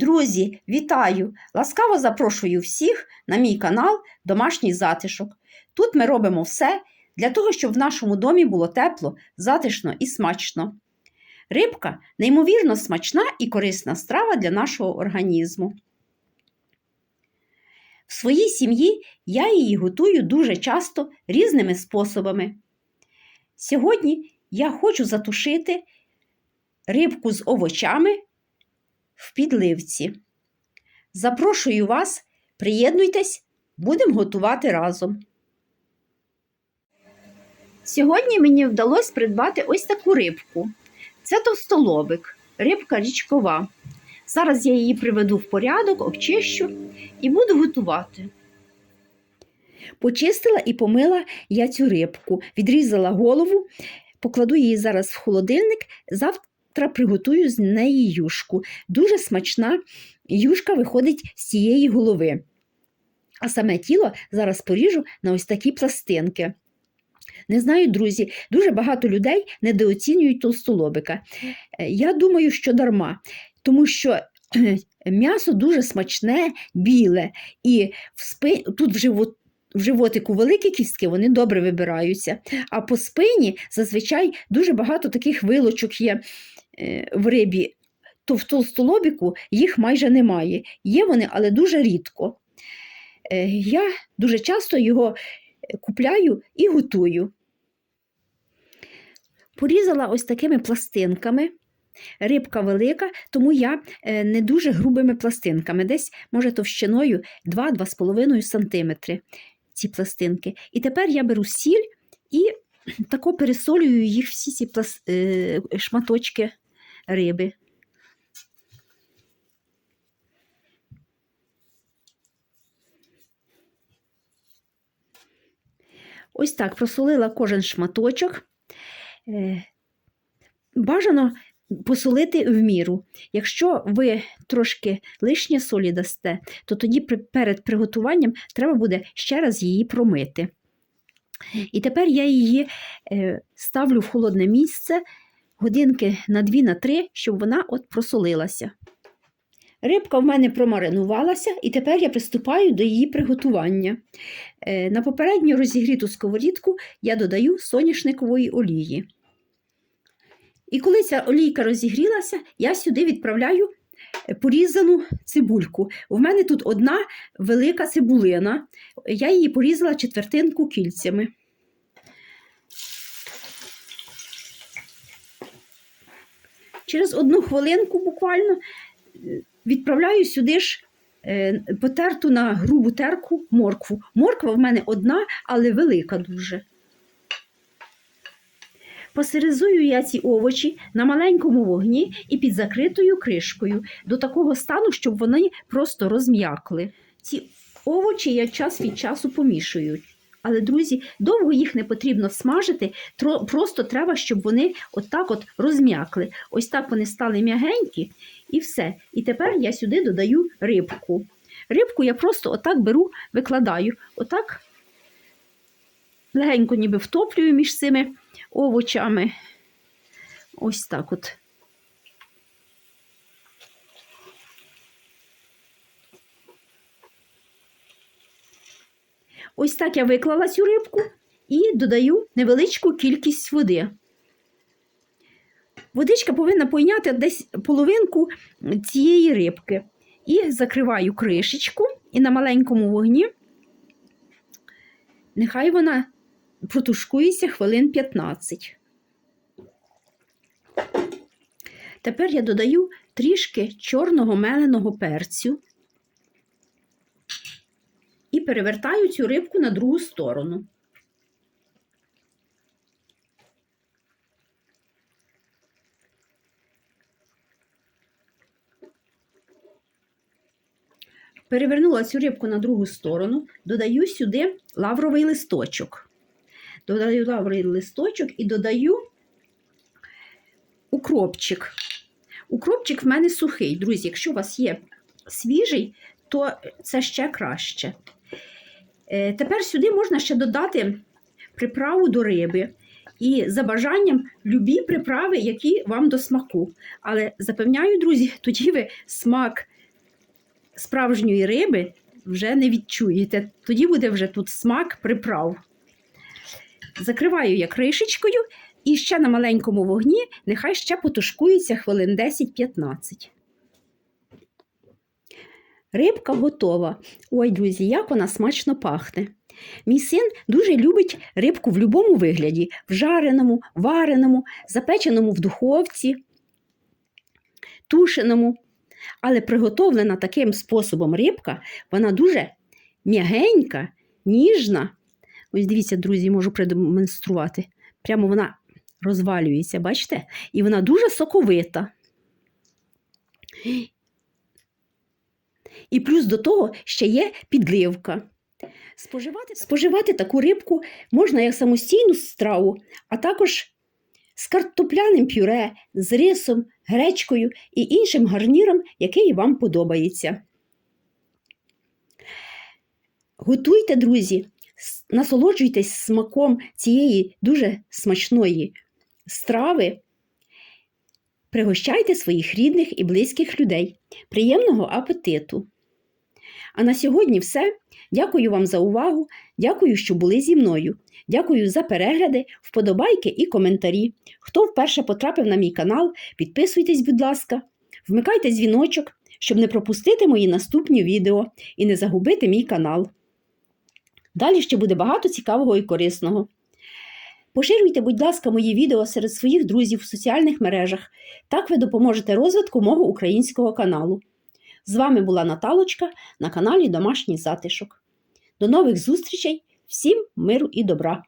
Друзі, вітаю! Ласкаво запрошую всіх на мій канал Домашній затишок. Тут ми робимо все для того, щоб в нашому домі було тепло, затишно і смачно. Рибка неймовірно смачна і корисна страва для нашого організму. В своїй сім'ї я її готую дуже часто різними способами. Сьогодні я хочу затушити рибку з овочами в підливці. Запрошую вас, приєднуйтесь, будемо готувати разом. Сьогодні мені вдалося придбати ось таку рибку. Це товстолобик, рибка річкова. Зараз я її приведу в порядок, обчищу і буду готувати. Почистила і помила я цю рибку, відрізала голову, покладу її зараз в холодильник. Приготую з неї юшку. Дуже смачна юшка виходить з цієї голови. А саме тіло зараз поріжу на ось такі пластинки. Не знаю, друзі, дуже багато людей недооцінюють толстолобика. Е, Я думаю, що дарма, тому що м'ясо дуже смачне, біле, і в спи... тут в, живот... в животику великі кістки, вони добре вибираються. А по спині зазвичай дуже багато таких вилочок є е, в рибі, то в толстолобіку їх майже немає. Є вони, але дуже рідко. Е, Я дуже часто його купляю і готую. Порізала ось такими пластинками. Рибка велика, тому я е, не дуже грубими пластинками, десь, може, товщиною 2-2,5 см ці пластинки. І тепер я беру сіль і тако пересолюю їх всі ці плас... е, шматочки риби. Ось так просолила кожен шматочок. Е, Бажано посолити в міру. Якщо ви трошки лишнє солі дасте, то тоді перед приготуванням треба буде ще раз її промити. І тепер я її е, ставлю в холодне місце годинки на 2-3, щоб вона от просолилася. Рибка в мене промаринувалася, і тепер я приступаю до її приготування. Е, На попередню розігріту сковорідку я додаю соняшникової олії. І коли ця олійка розігрілася, я сюди відправляю е, порізану цибульку. У мене тут одна велика цибулина. Я її порізала четвертинку кільцями. Через одну хвилинку буквально е, відправляю сюди ж е, потерту на грубу терку моркву. Морква в мене одна, але велика дуже. Пасеризую я ці овочі на маленькому вогні і під закритою кришкою до такого стану, щоб вони просто розм'якли. Ці овочі я час від часу помішую. Але, друзі, довго їх не потрібно смажити, просто треба, щоб вони отак от розм'якли. Ось так вони стали м'ягенькі і все. І тепер я сюди додаю рибку. Рибку я просто отак беру, викладаю. Отак легенько ніби втоплюю між цими овочами. Ось так от. Ось так я виклала цю рибку і додаю невеличку кількість води. Водичка повинна пойняти десь половинку цієї рибки. І закриваю кришечку і на маленькому вогні. Нехай вона протушкується хвилин 15. Тепер я додаю трішки чорного меленого перцю і перевертаю цю рибку на другу сторону. Перевернула цю рибку на другу сторону, додаю сюди лавровий листочок. Додаю лавровий листочок і додаю укропчик. Укропчик в мене сухий. Друзі, якщо у вас є свіжий, то це ще краще. Е, Тепер сюди можна ще додати приправу до риби. І за бажанням любі приправи, які вам до смаку. Але запевняю, друзі, тоді ви смак справжньої риби вже не відчуєте. Тоді буде вже тут смак приправ. Закриваю я кришечкою і ще на маленькому вогні нехай ще потушкується хвилин 10-15. Рибка готова. Ой, друзі, як вона смачно пахне. Мій син дуже любить рибку в будь-якому вигляді: в жареному, вареному, запеченому в духовці, тушеному. Але приготовлена таким способом рибка, вона дуже м'ягенька, ніжна. Ось дивіться, друзі, можу продемонструвати. Прямо вона розвалюється, бачите? І вона дуже соковита. І плюс до того ще є підливка. Споживати, споживати таку рибку можна як самостійну страву, а також з картопляним пюре, з рисом, гречкою і іншим гарніром, який вам подобається. Готуйте, друзі, насолоджуйтесь смаком цієї дуже смачної страви. Пригощайте своїх рідних і близьких людей. Приємного апетиту! А на сьогодні все. Дякую вам за увагу. Дякую, що були зі мною. Дякую за перегляди, вподобайки і коментарі. Хто вперше потрапив на мій канал, підписуйтесь, будь ласка, вмикайте дзвіночок, щоб не пропустити мої наступні відео і не загубити мій канал. Далі ще буде багато цікавого і корисного. Поширюйте, будь ласка, мої відео серед своїх друзів в соціальних мережах. Так ви допоможете розвитку мого українського каналу. З вами була Наталочка на каналі Домашній затишок. До нових зустрічей! Всім миру і добра!